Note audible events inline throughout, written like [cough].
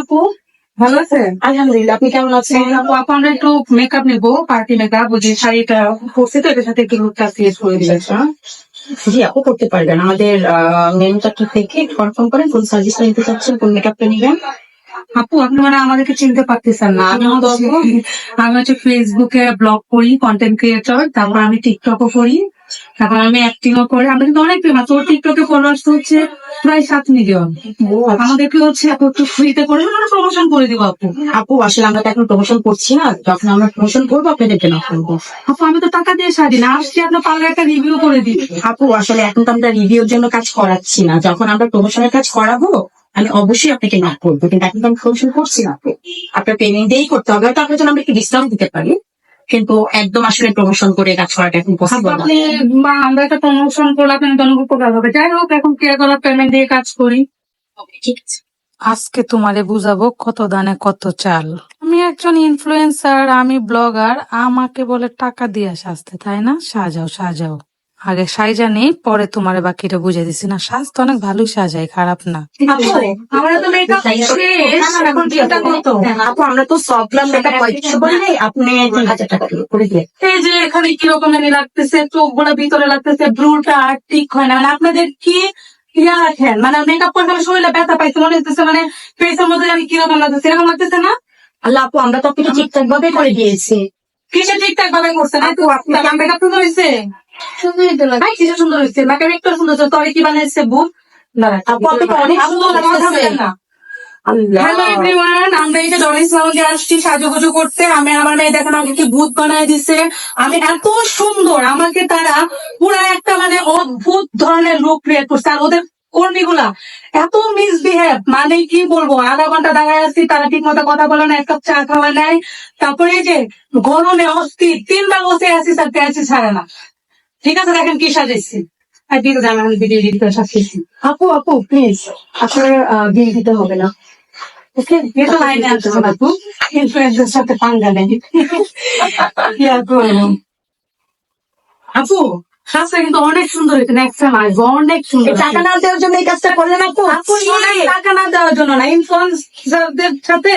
আপু? ভালো আছেন আলহামদুলিল্লাহ আপনি কেমন আছেন? আপু আপু আমরা একটু মেকআপ নেব পার্টি মেকআপ ওই যে শাড়িটা করছি তো এটার সাথে একটু লুকটা করে জি আপু করতে পারবেন। আমাদের মেনু চারটা থেকে কনফার্ম করেন কোন সার্ভিসটা নিতে চাচ্ছেন কোন মেকআপটা নেবেন। আপু আপনি মানে আমাদেরকে চিনতে পারতেছেন না। আমি হচ্ছে আমি হচ্ছে ফেসবুকে ব্লগ করি কন্টেন্ট ক্রিয়েটর তারপর আমি টিকটকও করি তারপর আমি অ্যাক্টিংও করি। আমি কিন্তু অনেক ফেমাস ওর টিকটকে ফলোয়ার্স হচ্ছে প্রায় সাত মিলিয়ন আমাদেরকে হচ্ছে আপু একটু ফ্রিতে করে মানে প্রমোশন করে দিব আপু। আপু আসলে আমরা তো এখন প্রমোশন করছি না। যখন আমরা প্রমোশন করব আপনাদেরকে নক করব। আপু আমি তো টাকা দিয়ে শাড়ি না আসছি আপনার পার্লার একটা রিভিউ করে দিই। আপু আসলে এখন তো আমরা রিভিউর জন্য কাজ করাচ্ছি না। যখন আমরা প্রমোশনের কাজ করাবো আমি অবশ্যই আপনাকে নক করব কিন্তু এখন তো আমি প্রমোশন করছি না আপনার পেমেন্ট দিয়েই করতে হবে হয়তো আপনার জন্য আমরা একটু ডিসকাউন্ট দিতে পারি কিন্তু একদম আসলে প্রমোশন করে কাজ করাটা এখন পসিবল না। বা আমরা একটা প্রমোশন করলে আপনি জনক উপকার হবে। যাই হোক এখন কে করার পেমেন্ট দিয়ে কাজ করি। ঠিক আছে। আজকে তোমারে বুঝাবো কত দানে কত চাল। আমি একজন ইনফ্লুয়েন্সার আমি ব্লগার আমাকে বলে টাকা দিয়ে সাজতে তাই না? সাজাও সাজাও। আগে সাইজা নেই পরে তোমার বাকিটা বুঝে দিছি। না সাজ তো অনেক ভালোই সাজাই খারাপ না। আমরা তো মেকআপ শেষ। এখন চিন্তা করতো। আপু আমরা তো সবগুলা মেকআপ পঁয়ত্রিশশো বললে আপনি তিন হাজার টাকা করে দিয়ে এই যে এখানে কীরকম জানি লাগতেছে চোখগুলো ভিতরে লাগতেছে ব্রুটা আর ঠিক হয় না। মানে আপনাদের কি ইয়া রাখেন? মানে মেকআপ করতে আমার শরীরে ব্যথা পাইছে মনে হচ্ছে মানে ফেসের মধ্যে আমি কীরকম লাগতেছে এরকম লাগতেছে না? আল্লাহ আপু আমরা তো আপনাকে ঠিকঠাক ভাবে করে দিয়েছি। কিসে ঠিকঠাক ভাবে করছে না আপু, আপনি- মেকআপ সুন্দর হয়েছে? সুন্দরই তো কিসে সুন্দর হয়েছে? মেকআপ একটু সুন্দর তবে কি বানাইছে বুক অনেক সুন্দর হ্যালো এভরিওয়ান আমরা এই যে ডরিস আসছি সাজুগুজু করতে। আমি আমার মেয়ে দেখেন আমাকে কি ভূত বানায় দিছে। আমি এত সুন্দর আমাকে তারা পুরা একটা মানে অদ্ভুত ধরনের লুক ক্রিয়েট করছে। আর ওদের কর্মীগুলা এত মিসবিহেভ মানে কি বলব আধা ঘণ্টা দাঁড়ায় আসছি তারা ঠিক মতো কথা বলে না এক কাপ চা খাওয়া নেয় তারপরে যে গরমে অস্থির তিনবার বসে আছি স্যার পেঁয়াজি ছাড়ে না। ঠিক আছে দেখেন কি আর ভিডিও এডিট সাজিয়েছি আপু আপু প্লিজ আপনার বিল দিতে হবে না। ইনফ্লুয়েন্সের সাথে পাঙ্গা নেই। [laughs] আপু কাজটা কিন্তু অনেক সুন্দর হয়েছে নেক্সট টাইম আসব অনেক সুন্দর টাকা না দেওয়ার জন্য এই কাজটা করলেন আপু আপু টাকা না দেওয়ার জন্য না ইনফ্লুয়েন্সারদের সাথে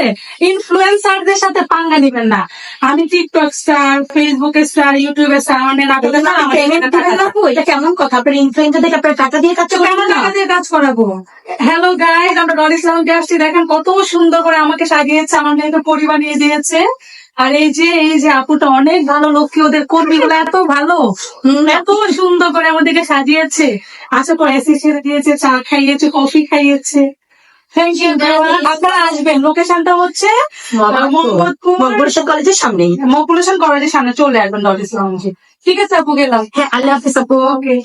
ইনফ্লুয়েন্সারদের সাথে পাঙ্গা নিবেন না। আমি টিকটক স্টার ফেসবুকে স্টার ইউটিউবে স্টার নাটকের না আপু এটা কেমন কথা? আপনার ইনফ্লুয়েন্সার থেকে আপনার টাকা দিয়ে কাজ টাকা দিয়ে কাজ করাবো। হ্যালো গাইজ আমরা ডল ইসলামকে আসছি দেখেন কত সুন্দর করে আমাকে সাজিয়েছে আমার মেয়েকে পরি বানিয়ে দিয়েছে। আর এই যে এই যে আপুটা অনেক ভালো লক্ষ্মী ওদের কর্মীগুলো এত ভালো। এত সুন্দর করে আমাদেরকে সাজিয়েছে। আশা করে এসি ছেড়ে দিয়েছে চা খাইয়েছে কফি খাইয়েছে। আপনারা আসবেন। লোকেশনটা হচ্ছে কলেজের সামনেই মকুলেশন কলেজের সামনে। চলে আসবেন ইসলাম ঠিক আছে আপু গেলাম। হ্যাঁ আল্লাহ হাফিজ আপু। ওকে